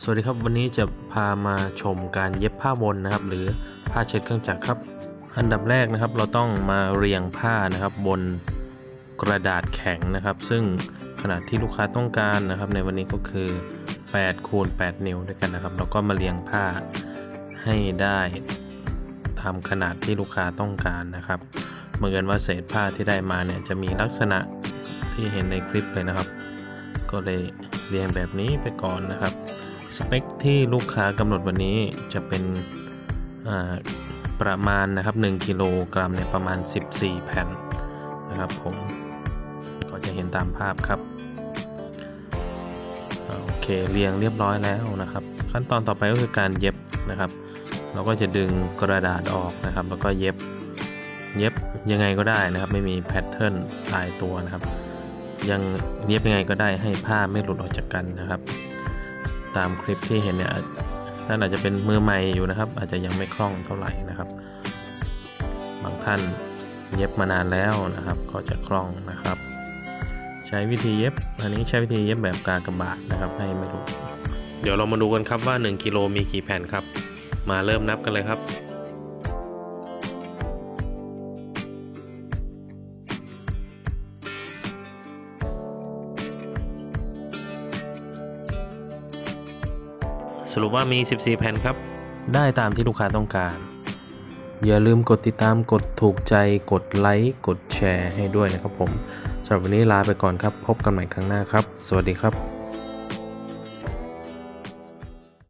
สวัสดีครับวันนี้จะพามาชมการเย็บผ้าวนนะครับ หรือผ้าเช็ดเครื่องจักรครับ อันดับแรกนะครับ เราต้องมาเรียงผ้านะครับ บนกระดาษแข็งนะครับ ซึ่งขนาดที่ลูกค้าต้องการนะครับ ในวันนี้ก็คือ8คูณ8นิ้วด้วยกันนะครับ เราก็มาเรียงผ้าให้ได้ตามขนาดที่ลูกค้าต้องการนะครับเหมือนว่าเศษผ้าที่ได้มาเนี่ยจะมีลักษณะที่เห็นในคลิปเลยนะครับ ก็เลยเรียงแบบนี้ไปก่อนนะครับ สเปคที่ลูกค้ากำหนดวันนี้จะเป็นประมาณนะครับ1กิโลกรัมเนี่ยประมาณ 14 แผ่นนะครับผมก็จะเห็นตามภาพครับโอเคเรียงเรียบร้อยแล้วนะครับ ขั้นตอนต่อไปก็คือการเย็บนะครับ เราก็จะดึงกระดาษออกนะครับ แล้วก็เย็บเย็บยังไงก็ได้นะครับ ไม่มีแพทเทิร์นตายตัวนะครับ ยังเย็บยังไงก็ได้ให้ผ้าไม่หลุดออกจากกันนะครับ ตามคลิปที่เห็นเนี่ยท่านอาจจะเป็นมือใหม่อยู่นะครับ อาจจะยังไม่คล่องเท่าไหร่นะครับ บางท่านเย็บมานานแล้วนะครับ ก็จะคล่องนะครับ ใช้วิธีเย็บ อันนี้ใช้วิธีเย็บแบบกากบาทนะครับ ให้ไม่หลุดเดี๋ยวเรามาดูกันครับว่า 1กิโลมีกี่แผ่นครับ มาเริ่มนับกันเลยครับ สรุปว่ามี 14 แผ่นครับ ได้ตามที่ลูกค้าต้องการ อย่าลืมกดติดตามกดถูกใจกดไลค์กดแชร์ให้ด้วยนะครับผมสำหรับวันนี้ลาไปก่อนครับ พบกันใหม่ครั้งหน้าครับ สวัสดีครับ